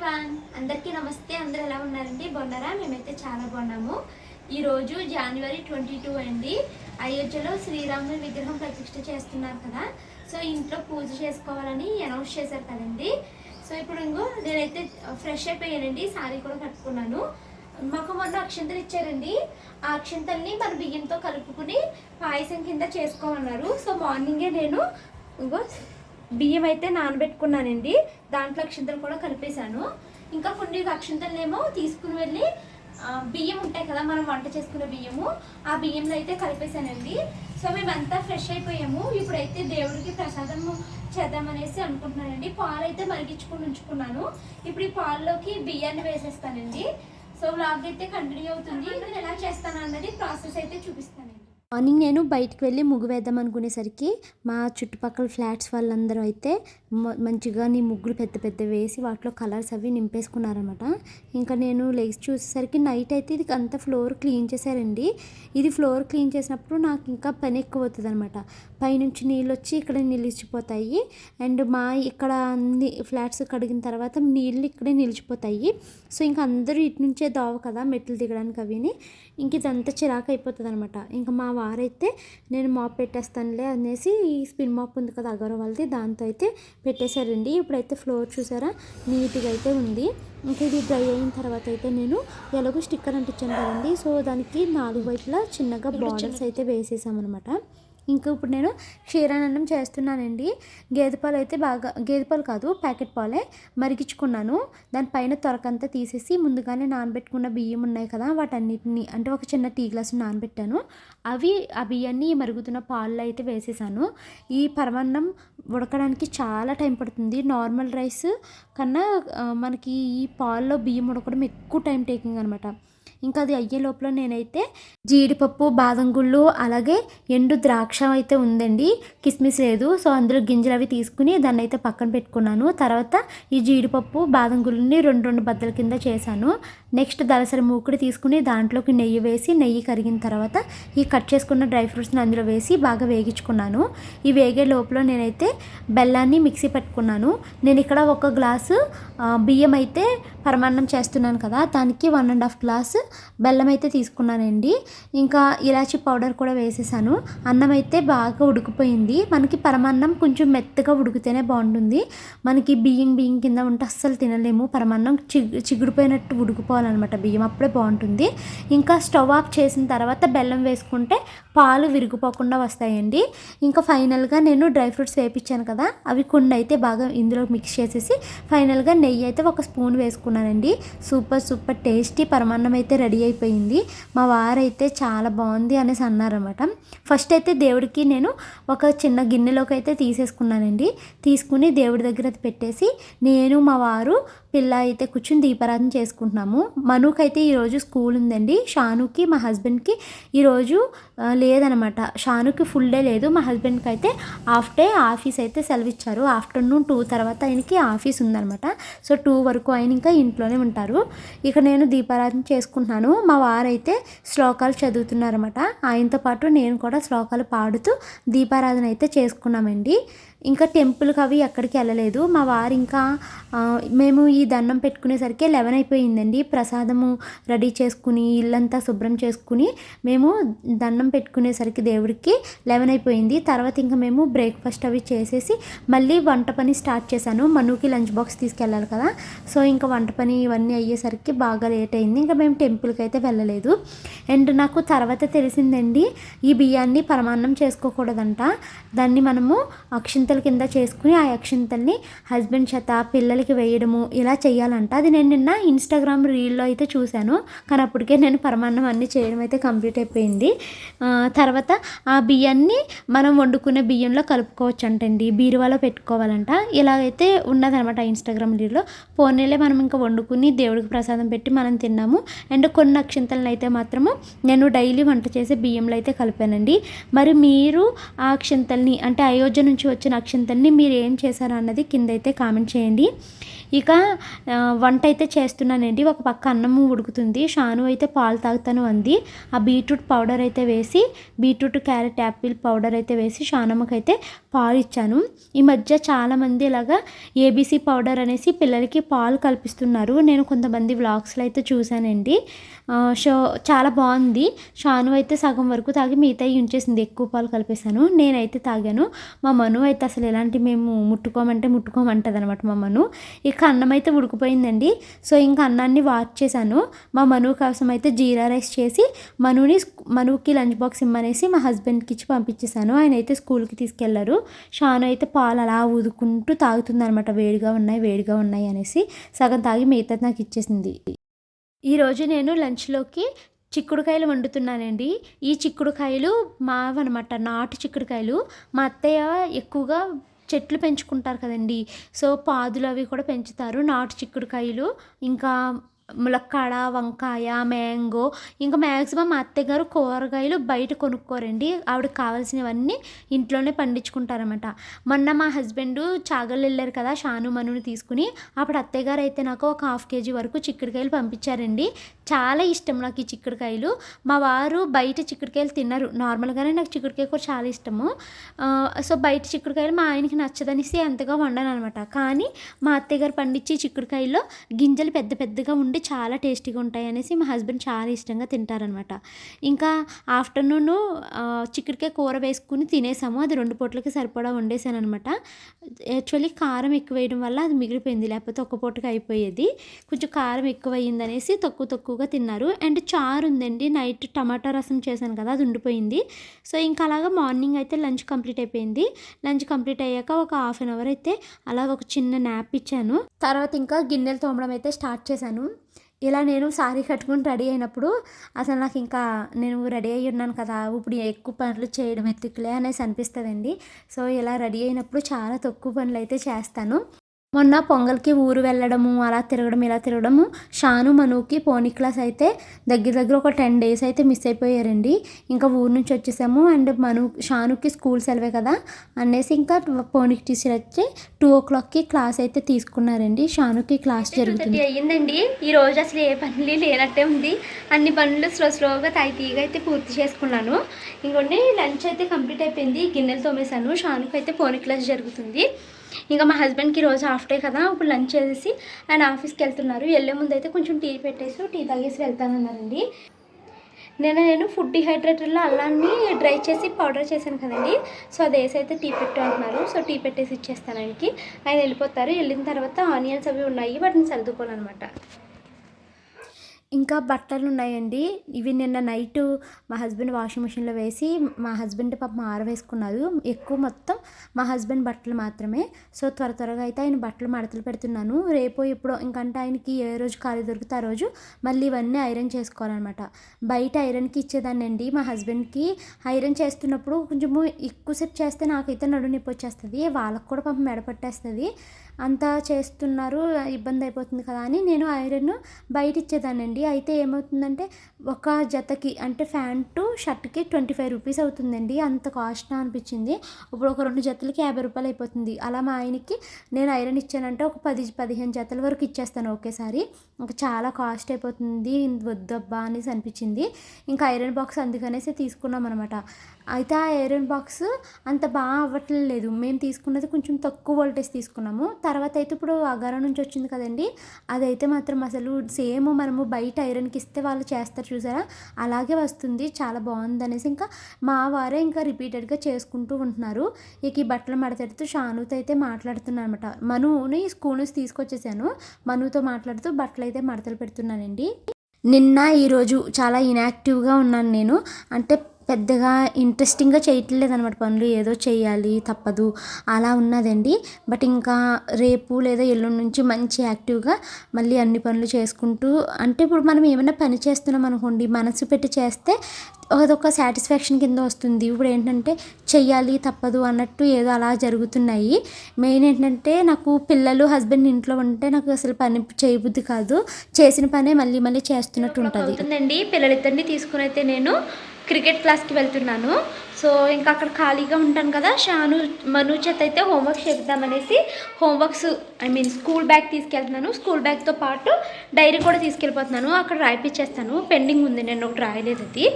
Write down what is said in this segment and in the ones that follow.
Everyone అందరికీ నమస్తే. అందరూ ఎలా ఉన్నారండి? బాగున్నారా? మేమైతే చాలా బాగున్నాము. ఈరోజు జనవరి ట్వంటీ టూ అండి. అయోధ్యలో శ్రీరాముని విగ్రహం ప్రతిష్ఠ చేస్తున్నారు కదా. సో ఇంట్లో పూజ చేసుకోవాలని అనౌన్స్ చేశారు కదండి. సో ఇప్పుడు ఇంకో నేనైతే ఫ్రెష్ అయిపోయానండి. సారీ కూడా కట్టుకున్నాను. మాకు మొన్న అక్షంతలు ఇచ్చారండి. ఆ అక్షంతల్ని మన బియ్యంతో కలుపుకుని పాయసం కింద చేసుకోమన్నారు. సో మార్నింగే నేను ఇంకో బియ్యం అయితే నానబెట్టుకున్నానండి. దాంట్లో అక్షింతలు కూడా కలిపేశాను. ఇంకా కొన్ని అక్షింతలనేమో తీసుకుని వెళ్ళి బియ్యం ఉంటాయి కదా మనం వంట చేసుకునే బియ్యము ఆ బియ్యంలో అయితే కలిపేశానండి. సో మేమంతా ఫ్రెష్ అయిపోయాము. ఇప్పుడైతే దేవుడికి ప్రసాదం చేద్దామనేసి అనుకుంటున్నానండి. పాలు అయితే మరిగించుకుని ఉంచుకున్నాను. ఇప్పుడు ఈ పాల్లోకి బియ్యాన్ని వేసేస్తానండి. సో వ్లాగ్ అయితే కంటిన్యూ అవుతుంది. నేను ఎలా చేస్తాను అన్నది ప్రాసెస్ అయితే చూపిస్తాను. మార్నింగ్ నేను బయటికి వెళ్ళి ముగ్గు వేద్దాం అనుకునేసరికి మా చుట్టుపక్కల ఫ్లాట్స్ వాళ్ళందరూ అయితే మంచిగా నీ ముగ్గులు పెద్ద పెద్ద వేసి వాటిలో కలర్స్ అవి నింపేసుకున్నారనమాట ఇంకా నేను లేచి చూసేసరికి నైట్ అయితే ఇది అంతా ఫ్లోర్ క్లీన్ చేశారండి. ఇది ఫ్లోర్ క్లీన్ చేసినప్పుడు నాకు ఇంకా పని ఎక్కువ అవుతుంది అనమాట పైనుంచి నీళ్ళు వచ్చి ఇక్కడ నిలిచిపోతాయి. అండ్ మా ఇక్కడ అన్ని ఫ్లాట్స్ కడిగిన తర్వాత నీళ్ళు ఇక్కడే నిలిచిపోతాయి. సో ఇంకా అందరూ ఇటు నుంచే దోవ కదా మెట్లు దిగడానికి అవిని. ఇంక ఇదంతా చిరాకు అయిపోతుంది అనమాట ఇంకా మా వారైతే నేను మాప్ పెట్టేస్తానులే అనేసి ఈ స్పిన్ మాప్ ఉంది కదా అగర దాంతో అయితే పెట్టేశారండి. ఇప్పుడైతే ఫ్లోర్ చూసారా? నీట్గా అయితే ఉంది. ఇంకా ఇది డ్రై అయిన తర్వాత అయితే నేను ఎలాగో స్టిక్కర్ అంటించాను కదండి. సో దానికి నాలుగు వైపులా చిన్నగా బార్డర్స్ అయితే వేసేసామన్నమాట. ఇంకా ఇప్పుడు నేను క్షీరాన్నం చేస్తున్నానండి. గేదె పాలు అయితే బాగా గేదె పాలు కాదు ప్యాకెట్ పాలే మరిగించుకున్నాను. దానిపైన తొరకంతా తీసేసి ముందుగానే నానబెట్టుకున్న బియ్యం ఉన్నాయి కదా వాటన్నిటిని అంటే ఒక చిన్న టీ గ్లాసు నానబెట్టాను. అవి ఆ బియ్యాన్ని మరుగుతున్న పాలలో అయితే వేసేసాను. ఈ పరమాన్నం ఉడకడానికి చాలా టైం పడుతుంది. నార్మల్ రైస్ కన్నా మనకి ఈ పాల్లో బియ్యం ఉడకడం ఎక్కువ టైం టేకింగ్ అనమాట ఇంకా అది అయ్యే లోపల నేనైతే జీడిపప్పు బాదం గుళ్ళు అలాగే ఎండు ద్రాక్ష అయితే ఉందండి. కిస్మిస్ లేదు. సో అందులో గింజలు అవి తీసుకుని దాన్ని అయితే పక్కన పెట్టుకున్నాను. తర్వాత ఈ జీడిపప్పు బాదం గుళ్ళని రెండు రెండు బద్దల కింద చేశాను. నెక్స్ట్ దలసరి మూకుడు తీసుకుని దాంట్లోకి నెయ్యి వేసి నెయ్యి కరిగిన తర్వాత ఈ కట్ చేసుకున్న డ్రై ఫ్రూట్స్ని అందులో వేసి బాగా వేగించుకున్నాను. ఈ వేగే లోపల నేనైతే బెల్లాన్ని మిక్సీ పెట్టుకున్నాను. నేను ఇక్కడ ఒక గ్లాసు బియ్యం అయితే పరమాన్నం చేస్తున్నాను కదా దానికి వన్ అండ్ హాఫ్ గ్లాస్ బెల్లం అయితే తీసుకున్నానండి. ఇంకా ఇలాచి పౌడర్ కూడా వేసేసాను. అన్నం అయితే బాగా ఉడికిపోయింది. మనకి పరమాన్నం కొంచెం మెత్తగా ఉడికితేనే బాగుంటుంది. మనకి బియ్యం బియ్యం కింద ఉంటే అస్సలు తినలేము. పరమాన్నం చిగు చిగుడిపోయినట్టు వేసుకోవాలన్నమాట. బియ్యం అప్పుడే బాగుంటుంది. ఇంకా స్టవ్ ఆఫ్ చేసిన తర్వాత బెల్లం వేసుకుంటే పాలు విరిగిపోకుండా వస్తాయండి. ఇంకా ఫైనల్గా నేను డ్రై ఫ్రూట్స్ వేపించాను కదా అవి కొన్ని అయితే బాగా ఇందులో మిక్స్ చేసేసి ఫైనల్గా నెయ్యి అయితే ఒక స్పూన్ వేసుకున్నానండి. సూపర్ సూపర్ టేస్టీ పరమాన్నం అయితే రెడీ అయిపోయింది. మా వారైతే చాలా బాగుంది అనేసి అన్నారన్నమాట. ఫస్ట్ అయితే దేవుడికి నేను ఒక చిన్న గిన్నెలోకి అయితే తీసేసుకున్నానండి. తీసుకుని దేవుడి దగ్గర పెట్టేసి నేను మా వారు పిల్ల అయితే కూర్చుని దీపారాధన చేసుకుంటున్నాము. మనుకైతే ఈరోజు స్కూల్ ఉందండి. షానుకి మా హస్బెండ్కి ఈరోజు లేదనమాట. షానుకి ఫుల్ డే లేదు. మా హస్బెండ్కి అయితే హాఫ్ డే ఆఫీస్ అయితే సెలవు ఇచ్చారు ఆఫ్టర్నూన్ టూ తర్వాత ఆయనకి ఆఫీస్ ఉందనమాట. సో టూ వరకు ఆయన ఇంకా ఇంట్లోనే ఉంటారు. ఇక నేను దీపారాధన చేసుకుంటున్నాను. మా వారైతే శ్లోకాలు చదువుతున్నారన్నమాట ఆయనతో పాటు నేను కూడా శ్లోకాలు పాడుతూ దీపారాధన అయితే చేసుకున్నామండి. ఇంకా టెంపుల్కి అవి ఎక్కడికి వెళ్ళలేదు. మా వారు ఇంకా మేము ఈ దండం పెట్టుకునేసరికి లెవెన్ అయిపోయిందండి. ప్రసాదము రెడీ చేసుకుని ఇల్లంతా శుభ్రం చేసుకుని మేము దండం పెట్టుకునేసరికి దేవుడికి లెవెన్ అయిపోయింది. తర్వాత ఇంకా మేము బ్రేక్ఫాస్ట్ అవి చేసేసి మళ్ళీ వంట పని స్టార్ట్ చేశాను. మనుకి లంచ్ బాక్స్ తీసుకెళ్ళాలి కదా. సో ఇంకా వంట పని ఇవన్నీ అయ్యేసరికి బాగా లేట్ అయింది. ఇంకా మేము టెంపుల్కి అయితే వెళ్ళలేదు. అండ్ నాకు తర్వాత తెలిసిందండి ఈ బియ్యాన్ని పరమాన్నం చేసుకోకూడదంట. దాన్ని మనము అక్షింతల కింద చేసుకుని ఆ అక్షింతల్ని హస్బెండ్ చేత పిల్లలకి వేయడము ఇలా చేయాలంట అది నేను నిన్న ఇన్స్టాగ్రామ్ రీల్లో అయితే చూశాను. కానీ అప్పటికే నేను పరమాన్నం అన్నీ చేయడం అయితే కంప్లీట్ అయిపోయింది. తర్వాత ఆ బియ్యాన్ని మనం వండుకునే బియ్యంలో కలుపుకోవచ్చు అంటండి బీరువాలో పెట్టుకోవాలంట. ఇలాగైతే ఉన్నదనమాట ఇన్స్టాగ్రామ్ రీల్లో. పోనీలే మనం ఇంకా వండుకుని దేవుడికి ప్రసాదం పెట్టి మనం తిన్నాము. అండ్ కొన్ని అక్షింతలను అయితే మాత్రము నేను డైలీ వంట చేసే బియ్యంలో అయితే కలిపానండి. మరి మీరు ఆ అక్షింతల్ని అంటే అయోధ్య నుంచి వచ్చిన అక్షింతల్ని మీరు ఏం చేశారు అన్నది కింద అయితే కామెంట్ చేయండి. ఇక వంట అయితే చేస్తున్నానండి. ఒక పక్క అన్నం ఉడుకుతుంది. షాను అయితే పాలు తాగుతాను అంది. ఆ బీట్రూట్ పౌడర్ అయితే వేసి బీట్రూట్ క్యారెట్ యాపిల్ పౌడర్ అయితే వేసి షానమ్మకైతే పాలు ఇచ్చాను. ఈ మధ్య చాలామంది ఇలాగా ఏబీసీ పౌడర్ అనేసి పిల్లలకి పాలు కల్పిస్తున్నారు. నేను కొంతమంది వ్లాగ్స్లో అయితే చూశానండి. షో చాలా బాగుంది. షాను అయితే సగం వరకు తాగి మిగతా ఉంచేసింది. ఎక్కువ పాలు కలిపేశాను. నేనైతే తాగాను. మా మను అయితే అసలు ఎలాంటి మేము ముట్టుకోమంటే ముట్టుకోమంటది అనమాట మా మను. ఇక అన్నం అయితే ఉడికిపోయిందండి. సో ఇంకా అన్నాన్ని వాచ్ చేశాను. మా మను కోసం అయితే జీరా రైస్ చేసి మనుని మనుకి లంచ్ బాక్స్ ఇమ్మనేసి మా హస్బెండ్కి ఇచ్చి పంపించేశాను. ఆయన అయితే స్కూల్కి తీసుకెళ్ళారు. షాను అయితే పాలు అలా ఊదుకుంటూ తాగుతుంది అనమాట వేడిగా ఉన్నాయి వేడిగా ఉన్నాయి అనేసి సగం తాగి మిగతా నాకు ఇచ్చేసింది. ఈరోజు నేను లంచ్లోకి చిక్కుడుకాయలు వండుతున్నానండి. ఈ చిక్కుడుకాయలు మావన్నమాట నాటు చిక్కుడుకాయలు. మా అత్తయ్య ఎక్కువగా చెట్లు పెంచుకుంటారు కదండి. సో పాదులు అవి కూడా పెంచుతారు నాటు చిక్కుడుకాయలు. ఇంకా ములక్కాడ వంకాయ మ్యాంగో ఇంకా మ్యాక్సిమం మా అత్తయ్య గారు కూరగాయలు బయట కొనుక్కోరండి. ఆవిడకి కావాల్సినవన్నీ ఇంట్లోనే పండించుకుంటారన్నమాట. మొన్న మా హస్బెండ్ చాగల్ వెళ్ళారు కదా షాను మనుని తీసుకుని. అప్పుడు అత్తయ్య గారు అయితే నాకు ఒక హాఫ్ కేజీ వరకు చిక్కుడుకాయలు పంపించారండి. చాలా ఇష్టం నాకు ఈ చిక్కుడుకాయలు. మా వారు బయట చిక్కుడుకాయలు తిన్నారు నార్మల్గానే నాకు చిక్కుడుకాయ కూర చాలా ఇష్టము. సో బయట చిక్కుడుకాయలు మా ఆయనకి నచ్చదనేసి అంతగా వండను అనమాట కానీ మా అత్తయ్య గారు పండించే చిక్కుడుకాయల్లో గింజలు పెద్ద పెద్దగా ఉండి చాలా టేస్టీగా ఉంటాయి అనేసి మా హస్బెండ్ చాలా ఇష్టంగా తింటారనమాట. ఇంకా ఆఫ్టర్నూన్ చిక్కుడుకాయ కూర వేసుకుని తినేసాము. అది రెండు పూటలకి సరిపడా వండేసాను అనమాట యాక్చువల్లీ కారం ఎక్కువ వేయడం వల్ల అది మిగిలిపోయింది. లేకపోతే ఒక పూటకి అయిపోయేది. కొంచెం కారం ఎక్కువ అయ్యింది అనేసి తక్కువ తక్కువగా తిన్నారు. అండ్ చారు ఉందండి. నైట్ టమాటా రసం చేశాను కదా అది ఉండిపోయింది. సో ఇంకా అలాగా మార్నింగ్ అయితే లంచ్ కంప్లీట్ అయిపోయింది. లంచ్ కంప్లీట్ అయ్యాక ఒక హాఫ్ అన్ అవర్ అయితే అలా ఒక చిన్న నాప్ ఇచ్చాను. తర్వాత ఇంకా గిన్నెలు తోమడం అయితే స్టార్ట్ చేశాను. ఇలా నేను సారీ కట్టుకుని రెడీ అయినప్పుడు అసలు నాకు ఇంకా నేను రెడీ అయ్యి ఉన్నాను కదా ఇప్పుడు ఎక్కువ పనులు చేయడం ఎత్తుకులే అనేసి అనిపిస్తుందండి. సో ఇలా రెడీ అయినప్పుడు చాలా తక్కువ పనులు అయితే చేస్తాను. మొన్న పొంగల్కి ఊరు వెళ్ళడము అలా తిరగడం ఇలా తిరగడము షాను మనుకి పోనీ క్లాస్ అయితే దగ్గర దగ్గర ఒక టెన్ డేస్ అయితే మిస్ అయిపోయారండి. ఇంకా ఊరు నుంచి వచ్చేసాము అండ్ మను షానుకి స్కూల్ సెలవే కదా అనేసి ఇంకా పోనీకి టీచర్ వచ్చి టూ ఓ క్లాక్కి క్లాస్ అయితే తీసుకున్నారండి. షానుకి క్లాస్ జరుగుతుంది. అయ్యిందండి. ఈ రోజు అసలు ఏ పనులు లేనట్టే ఉంది. అన్ని పనులు స్లో స్లోగా తాయితీగా అయితే పూర్తి చేసుకున్నాను. ఇంకొన్ని లంచ్ అయితే కంప్లీట్ అయిపోయింది. గిన్నెలు తోమేశాను. షానుకు అయితే ఫోన్ క్లాస్ జరుగుతుంది. ఇంకా మా హస్బెండ్కి రోజు హాఫ్ డే కదా ఇప్పుడు లంచ్ చేసేసి ఆయన ఆఫీస్కి వెళ్తున్నారు. వెళ్ళే ముందు అయితే కొంచెం టీ పెట్టేసి టీ తాగేసి వెళ్తానన్నారండి. నేను నేను ఫుడ్ డిహైడ్రేటర్లో అల్లాన్ని డ్రై చేసి పౌడర్ చేశాను కదండి. సో అది వేసి అయితే టీ పెట్టు అంటున్నారు. సో టీ పెట్టేసి ఇచ్చేస్తాను ఆయనకి. ఆయన వెళ్ళిపోతారు. వెళ్ళిన తర్వాత ఆనియన్స్ అవి ఉన్నాయి. వాటిని సర్దుకోవాలన్నమాట. ఇంకా బట్టలు ఉన్నాయండి ఇవి నిన్న నైట్ మా హస్బెండ్ వాషింగ్ మిషన్లో వేసి మా హస్బెండ్ పాపం ఆరవేసుకున్నారు. ఎక్కువ మొత్తం మా హస్బెండ్ బట్టలు మాత్రమే. సో త్వర త్వరగా అయితే ఆయన బట్టలు మడతలు పెడుతున్నాను. రేపు ఎప్పుడో ఇంకంటే ఆయనకి ఏ రోజు ఖాళీ దొరికితే ఆ రోజు మళ్ళీ ఇవన్నీ ఐరన్ చేసుకోవాలన్నమాట. బయట ఐరన్కి ఇచ్చేదాన్ని అండి మా హస్బెండ్కి ఐరన్ చేస్తున్నప్పుడు కొంచెము ఎక్కువసేపు చేస్తే నాకైతే నడు నొప్పి వచ్చేస్తుంది. వాళ్ళకు కూడా పాపం మెడ పట్టేస్తుంది. అంతా చేస్తున్నారు ఇబ్బంది అయిపోతుంది కదా అని నేను ఐరన్ బయట ఇచ్చేదానండి అయితే ఏమవుతుందంటే ఒక జతకి అంటే ప్యాంటు షర్ట్కి ట్వంటీ ఫైవ్ రూపీస్ అవుతుందండి. అంత కాస్ట్ అనిపించింది. ఇప్పుడు ఒక రెండు జతలకి యాభై రూపాయలు అయిపోతుంది. అలా మా ఆయనకి నేను ఐరన్ ఇచ్చానంటే ఒక పది పదిహేను జతల వరకు ఇచ్చేస్తాను ఒకేసారి. ఇంకా చాలా కాస్ట్ అయిపోతుంది వద్దబ్బా అనేసి అనిపించింది. ఇంకా ఐరన్ బాక్స్ అందుకనేసి తీసుకున్నాం అనమాట అయితే ఆ ఐరన్ బాక్స్ అంత బాగా అవ్వట్లేదు మేము తీసుకున్నది కొంచెం తక్కువ వోల్టేజ్ తీసుకున్నాము. తర్వాత అయితే ఇప్పుడు అగారా నుంచి వచ్చింది కదండి అదైతే మాత్రం అసలు సేమ్ మనము బయట ఐరన్కి ఇస్తే వాళ్ళు చేస్తారు చూసారా? అలాగే వస్తుంది చాలా బాగుంది అనేసి ఇంకా మా వారే ఇంకా రిపీటెడ్గా చేసుకుంటూ ఉంటున్నారు. ఇక ఈ బట్టలు మడతెడుతూ షానుతో అయితే మాట్లాడుతున్నాను అనమాట మనుని స్కూల్ నుంచి తీసుకొచ్చేసాను. మనుతో మాట్లాడుతూ బట్టలు అయితే మడతలు పెడుతున్నానండి. నిన్న ఈరోజు చాలా ఇన్యాక్టివ్గా ఉన్నాను నేను. అంటే పెద్దగా ఇంట్రెస్టింగ్గా చేయట్లేదు అనమాట పనులు. ఏదో చేయాలి తప్పదు. అలా ఉన్నదండి. బట్ ఇంకా రేపు లేదా ఎల్లుండి నుంచి మంచి యాక్టివ్గా మళ్ళీ అన్ని పనులు చేసుకుంటూ అంటే ఇప్పుడు మనం ఏమైనా పని చేస్తున్నాం అనుకోండి మనసు పెట్టి చేస్తే అదొక సాటిస్ఫాక్షన్ కింద వస్తుంది. ఇప్పుడు ఏంటంటే చెయ్యాలి తప్పదు అన్నట్టు ఏదో అలా జరుగుతున్నాయి. మెయిన్ ఏంటంటే నాకు పిల్లలు హస్బెండ్ ఇంట్లో ఉంటే నాకు అసలు పని చేయబుద్ధి కాదు. చేసిన పనే మళ్ళీ మళ్ళీ చేస్తున్నట్టు ఉంటుంది. అవుతుందండి. పిల్లలిద్దరిని తీసుకుని అయితే నేను క్రికెట్ క్లాస్కి వెళ్తున్నాను. సో ఇంకా అక్కడ ఖాళీగా ఉంటాను కదా షాను మను చేత అయితే homework చేద్దామనేసి homeworks I mean school bag తీసుకెళ్తున్నాను. స్కూల్ బ్యాగ్తో పాటు డైరీ కూడా తీసుకెళ్ళిపోతున్నాను. అక్కడ రాయిపించేస్తాను పెండింగ్ ఉంది నేను ఒకటి రాయలేదు అది.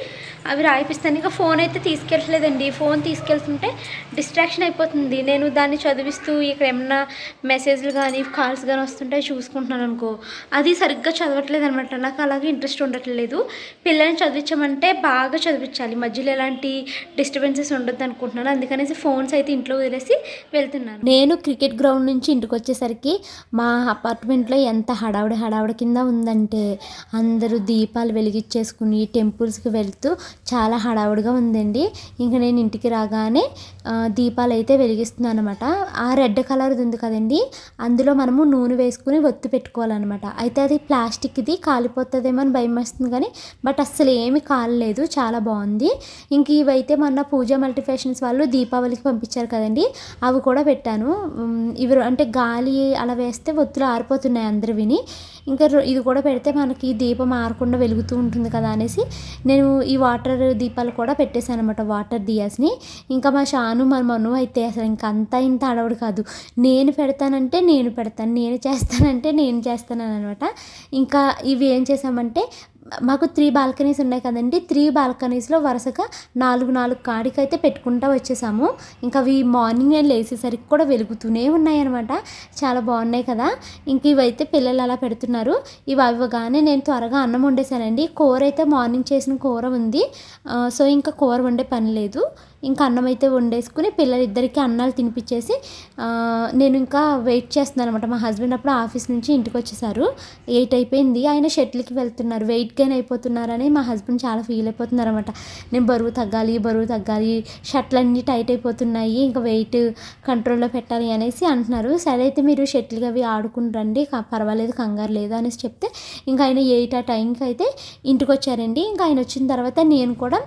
అవి రాయిపిస్తాను. ఇంకా ఫోన్ అయితే తీసుకెళ్ళట్లేదండి. ఫోన్ తీసుకెళ్తుంటే డిస్ట్రాక్షన్ అయిపోతుంది. నేను దాన్ని చదివిస్తూ ఇక్కడ ఏమన్నా మెసేజ్లు కానీ కాల్స్ కానీ వస్తుంటే చూసుకుంటున్నాను అనుకో. అది సరిగ్గా చదవట్లేదు అనమాట నాకు అలాగే ఇంట్రెస్ట్ ఉండట్లేదు. పిల్లల్ని చదివించమంటే బాగా చదివించాలి. మధ్యలో ఎలాంటి డిస్ డిస్టర్బెన్సెస్ ఉండొద్దు అనుకుంటున్నాను అందుకనేసి ఫోన్స్ అయితే ఇంట్లో వదిలేసి వెళ్తున్నాను. నేను క్రికెట్ గ్రౌండ్ నుంచి ఇంటికి వచ్చేసరికి మా అపార్ట్మెంట్లో ఎంత హడావుడి హడావుడి కింద ఉందంటే అందరూ దీపాలు వెలిగించేసుకుని టెంపుల్స్కి వెళ్తూ చాలా హడావుడిగా ఉందండి. ఇంకా నేను ఇంటికి రాగానే దీపాలు అయితే వెలిగిస్తున్నాను అనమాట ఆ రెడ్ కలర్ది ఉంది కదండి అందులో మనము నూనె వేసుకుని ఒత్తి పెట్టుకోవాలన్నమాట. అయితే అది ప్లాస్టిక్ది కాలిపోతుందేమో అని భయం వేస్తుంది కానీ బట్ అస్సలు ఏమి కాలలేదు చాలా బాగుంది. ఇంక ఇవైతే మొన్న పూజ మల్టీ వాళ్ళు దీపావళికి పంపించారు కదండి. అవి కూడా పెట్టాను. ఇవి అంటే గాలి అలా వేస్తే ఒత్తులు ఆరిపోతున్నాయి అందరు విని ఇంకా ఇది కూడా పెడితే మనకి దీపం ఆరకుండా వెలుగుతూ ఉంటుంది కదా అనేసి నేను ఈ వాటర్ దీపాలు కూడా పెట్టేశాను అనమాట వాటర్ దియాస్ని. ఇంకా మా షాను మా మను అయితే అసలు ఇంకా అంతా ఇంత అడవుడు కాదు. నేను పెడతానంటే నేను పెడతాను నేను చేస్తానంటే నేను చేస్తాను అనమాట ఇంకా ఇవి ఏం చేసామంటే మాకు త్రీ బాల్కనీస్ ఉన్నాయి కదండి. త్రీ బాల్కనీస్లో వరుసగా నాలుగు నాలుగు కాడికైతే పెట్టుకుంటూ వచ్చేసాము. ఇంకా అవి మార్నింగ్ నేను లేచేసరికి కూడా వెలుగుతూనే ఉన్నాయి అనమాట చాలా బాగున్నాయి కదా. ఇంక ఇవైతే పిల్లలు అలా పెడుతున్నారు. ఇవి అవ్వగానే నేను త్వరగా అన్నం వండేసానండి కూర అయితే మార్నింగ్ చేసిన కూర ఉంది. సో ఇంకా కూర వండే పని లేదు. ఇంకా అన్నం అయితే వండేసుకుని పిల్లలిద్దరికీ అన్నాలు తినిపించేసి నేను ఇంకా వెయిట్ చేస్తున్నాను అనమాట మా హస్బెండ్ అప్పుడు ఆఫీస్ నుంచి ఇంటికి వచ్చేసారు. ఎయిట్ అయిపోయింది. ఆయన షటిల్కి వెళ్తున్నారు. వెయిట్ గెయిన్ అయిపోతున్నారని మా హస్బెండ్ చాలా ఫీల్ అయిపోతున్నారు అనమాట నేను బరువు తగ్గాలి బరువు తగ్గాలి షర్ట్లు అన్నీ టైట్ అయిపోతున్నాయి ఇంకా వెయిట్ కంట్రోల్లో పెట్టాలి అనేసి అంటున్నారు. సరే అయితే మీరు షటిల్కి అవి ఆడుకుని రండి. పర్వాలేదు కంగారు లేదు అనేసి చెప్తే ఇంకా ఆయన ఎయిట్ ఆ టైంకి అయితే ఇంటికి వచ్చారండి. ఇంకా ఆయన వచ్చిన తర్వాత నేను కూడా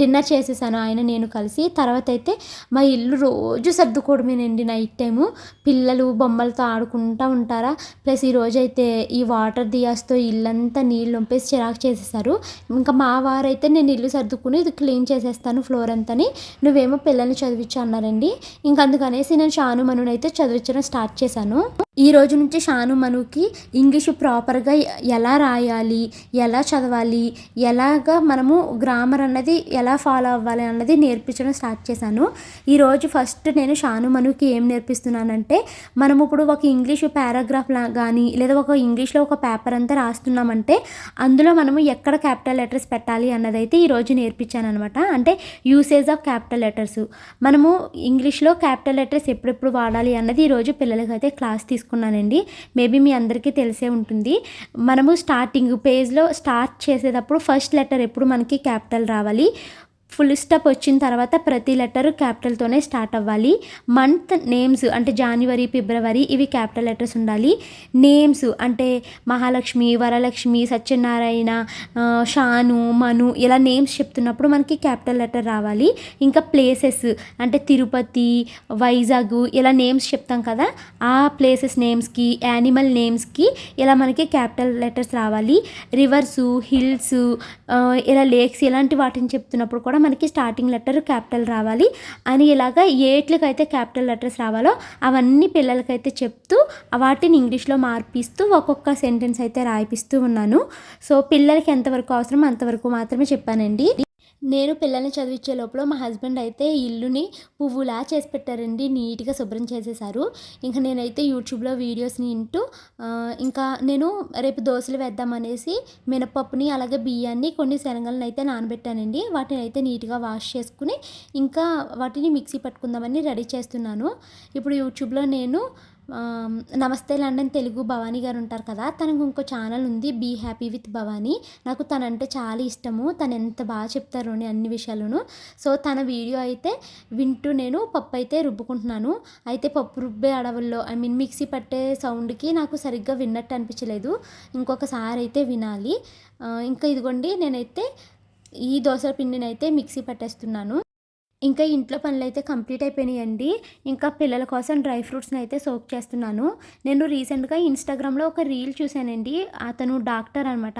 డిన్నర్ చేసేసాను ఆయన నేను కలిసి. తర్వాత అయితే మా ఇల్లు రోజు సర్దుకోవడమేనండి నైట్ టైము. పిల్లలు బొమ్మలతో ఆడుకుంటూ ఉంటారా. ప్లస్ ఈరోజు అయితే ఈ వాటర్ దియాస్తో ఇల్లంతా నీళ్ళు వంపేసి చిరాకు చేసేసారు. ఇంకా మా వారైతే నేను ఇల్లు సర్దుకుని ఇది క్లీన్ చేసేస్తాను ఫ్లోర్ అంతని. నువ్వేమో పిల్లల్ని చదివించు అన్నారండి. ఇంకా అందుకనేసి నేను షాను మనుని అయితే చదివించడం స్టార్ట్ చేశాను. ఈ రోజు నుంచి షాను మనుకి ఇంగ్లీషు ప్రాపర్గా ఎలా రాయాలి ఎలా చదవాలి ఎలాగా మనము గ్రామర్ అన్నది ఎలా ఫాలో అవ్వాలి అన్నది నేర్పించడం స్టార్ట్ చేశాను. ఈరోజు ఫస్ట్ నేను షాను మనుకి ఏం నేర్పిస్తున్నానంటే మనం ఇప్పుడు ఒక ఇంగ్లీషు పారాగ్రాఫ్ కానీ లేదా ఒక ఇంగ్లీష్లో ఒక పేపర్ అంతా రాస్తున్నామంటే అందులో మనము ఎక్కడ క్యాపిటల్ లెటర్స్ పెట్టాలి అన్నది అయితే ఈరోజు నేర్పించాను అనమాట అంటే యూసేజ్ ఆఫ్ క్యాపిటల్ లెటర్స్. మనము ఇంగ్లీష్లో క్యాపిటల్ లెటర్స్ ఎప్పుడెప్పుడు వాడాలి అన్నది ఈరోజు పిల్లలకి అయితే క్లాస్ తీసుకున్నానండి. మేబీ మీ అందరికీ తెలిసే ఉంటుంది. మనము స్టార్టింగ్ పేజ్లో స్టార్ట్ చేసేటప్పుడు ఫస్ట్ లెటర్ ఎప్పుడు మనకి క్యాపిటల్ రావాలి? ఫుల్ స్టాప్ వచ్చిన తర్వాత ప్రతి లెటర్ క్యాపిటల్తోనే స్టార్ట్ అవ్వాలి. మంత్ నేమ్స్ అంటే జనవరి ఫిబ్రవరి ఇవి క్యాపిటల్ లెటర్స్ ఉండాలి. నేమ్స్ అంటే మహాలక్ష్మి వరలక్ష్మి సత్యనారాయణ షాను మను ఇలా నేమ్స్ చెప్తున్నప్పుడు మనకి క్యాపిటల్ లెటర్ రావాలి. ఇంకా ప్లేసెస్ అంటే తిరుపతి వైజాగ్ ఇలా నేమ్స్ చెప్తాం కదా. ఆ ప్లేసెస్ నేమ్స్కి యానిమల్ నేమ్స్కి ఇలా మనకి క్యాపిటల్ లెటర్స్ రావాలి. రివర్స్ హిల్స్ ఇలా లేక్స్ ఇలాంటి వాటిని చెప్తున్నప్పుడు కూడా మనకి స్టార్టింగ్ లెటర్ క్యాపిటల్ రావాలి అని ఇలాగా ఏట్లకైతే క్యాపిటల్ లెటర్స్ రావాలో అవన్నీ పిల్లలకైతే చెప్తూ వాటిని ఇంగ్లీష్లో మార్పిస్తూ ఒక్కొక్క సెంటెన్స్ అయితే రాయిపిస్తూ ఉన్నాను. సో పిల్లలకి ఎంతవరకు అవసరం అంతవరకు మాత్రమే చెప్పానండి. నేను పిల్లల్ని చదివించే లోపల మా హస్బెండ్ అయితే ఇల్లుని పువ్వులా చేసి పెట్టారండి నీట్గా శుభ్రం చేసేసారు ఇంకా నేనైతే యూట్యూబ్లో వీడియోస్ని వింటూ ఇంకా నేను రేపు దోశలు వేద్దామనేసి మినపప్పుని అలాగే బియ్యాన్ని కొన్ని శనగలను అయితే నానబెట్టానండి. వాటిని అయితే నీట్గా వాష్ చేసుకుని ఇంకా వాటిని మిక్సీ పట్టుకుందామని రెడీ చేస్తున్నాను. ఇప్పుడు యూట్యూబ్లో నేను నమస్తే లండన్ తెలుగు భవానీ గారు ఉంటారు కదా. తనకు ఇంకో ఛానల్ ఉంది బీ హ్యాపీ విత్ భవానీ. నాకు తనంటే చాలా ఇష్టము. తను ఎంత బాగా చెప్తారు అన్ని విషయాలను సో తన వీడియో అయితే వింటూ నేను పప్పు అయితే రుబ్బుకుంటున్నాను. అయితే పప్పు రుబ్బే అడవుల్లో ఐ మీన్ మిక్సీ పట్టే సౌండ్కి నాకు సరిగ్గా విన్నట్టు అనిపించలేదు. ఇంకొకసారి అయితే వినాలి. ఇంకా ఇదిగోండి నేనైతే ఈ దోశ పిండిని అయితే మిక్సీ పట్టేస్తున్నాను. ఇంకా ఇంట్లో పనులు అయితే కంప్లీట్ అయిపోయినాయండి. ఇంకా పిల్లల కోసం డ్రై ఫ్రూట్స్ని అయితే సోక్ చేస్తున్నాను. నేను రీసెంట్గా ఇన్స్టాగ్రామ్లో ఒక రీల్ చూశానండి. అతను డాక్టర్ అనమాట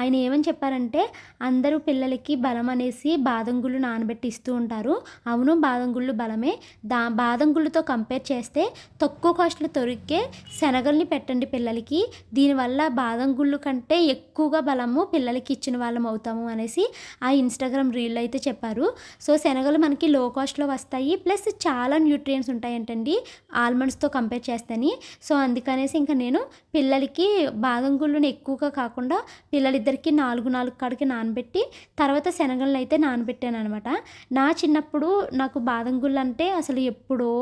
ఆయన ఏమని చెప్పారంటే అందరూ పిల్లలకి బలం అనేసి బాదం గుళ్ళు నానబెట్టి ఇస్తూ ఉంటారు. అవును బాదం గుళ్ళు బలమే. దా బాదం గుళ్ళతో కంపేర్ చేస్తే తక్కువ కాస్ట్లో దొరికే శనగల్ని పెట్టండి పిల్లలకి. దీనివల్ల బాదం గుళ్ళు కంటే ఎక్కువగా బలము పిల్లలకి ఇచ్చిన వాళ్ళం అవుతాము అనేసి ఆ ఇన్స్టాగ్రామ్ రీల్ అయితే చెప్పారు. సో శనగలు మనకి లో కాస్ట్లో వస్తాయి. ప్లస్ చాలా న్యూట్రియంట్స్ ఉంటాయంటండి. ఆల్మండ్స్తో కంపేర్ చేస్తేని. సో అందుకనేసి ఇంకా నేను పిల్లలకి బాదం గుళ్ళుని ఎక్కువగా కాకుండా పిల్లలిద్దరికి నాలుగు నాలుగు కాడికి నానబెట్టి తర్వాత శనగలను అయితే నానబెట్టాను అనమాట నా చిన్నప్పుడు నాకు బాదం గుళ్ళు అంటే అసలు ఎప్పుడో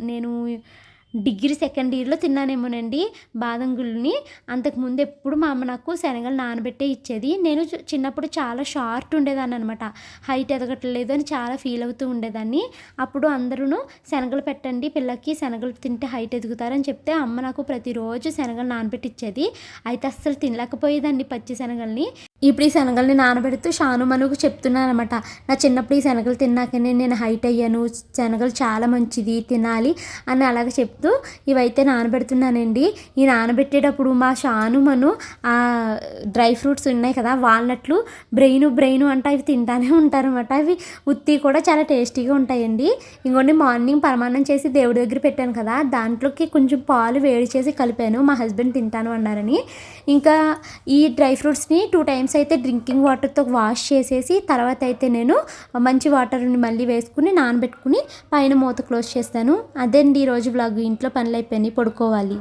నేను డిగ్రీ సెకండ్ ఇయర్లో తిన్నానేమోనండి బాదం గుళ్ళని అంతకుముందు ఎప్పుడు మా అమ్మ నాకు శనగలు నానబెట్టే ఇచ్చేది. నేను చిన్నప్పుడు చాలా షార్ట్ ఉండేదాన్ని అనమాట హైట్ ఎదగట్లేదు అని చాలా ఫీల్ అవుతూ ఉండేదాన్ని. అప్పుడు అందరూ శనగలు పెట్టండి పిల్లకి శనగలు తింటే హైట్ ఎదుగుతారని చెప్తే అమ్మ నాకు ప్రతిరోజు శనగలు నానబెట్టి ఇచ్చేది అయితే అస్సలు తినలేకపోయేదాన్ని పచ్చి శనగల్ని. ఇప్పుడు ఈ శనగల్ని నానబెడుతూ షాను మనకు చెప్తున్నాను అనమాట నా చిన్నప్పుడు ఈ శనగలు తిన్నాకనే నేను హైట్ అయ్యాను. శనగలు చాలా మంచిది తినాలి అని అలాగే చెప్తూ ఇవైతే నానబెడుతున్నానండి. ఈ నానబెట్టేటప్పుడు మా షాను మను ఆ డ్రై ఫ్రూట్స్ ఉన్నాయి కదా వాల్నట్లు బ్రెయిన్ బ్రెయిన్ అంటే అవి తింటానే ఉంటారన్నమాట. అవి ఉత్తి కూడా చాలా టేస్టీగా ఉంటాయండి. ఇంకోటి మార్నింగ్ పరమాన్నం చేసి దేవుడి దగ్గర పెట్టాను కదా దాంట్లోకి కొంచెం పాలు వేడి చేసి కలిపాను. మా హస్బెండ్ తింటాను అన్నారని. ఇంకా ఈ డ్రై ఫ్రూట్స్ని టూ టైమ్స్ అయితే డ్రింకింగ్ వాటర్తో వాష్ చేసేసి తర్వాత అయితే నేను మంచి వాటర్ని మళ్ళీ వేసుకుని నానబెట్టుకుని పైన మూత క్లోజ్ చేస్తాను. అదే అండి ఈరోజు బ్లాగ్ ఇంట్లో పనులు అయిపోయినాయి పడుకోవాలి.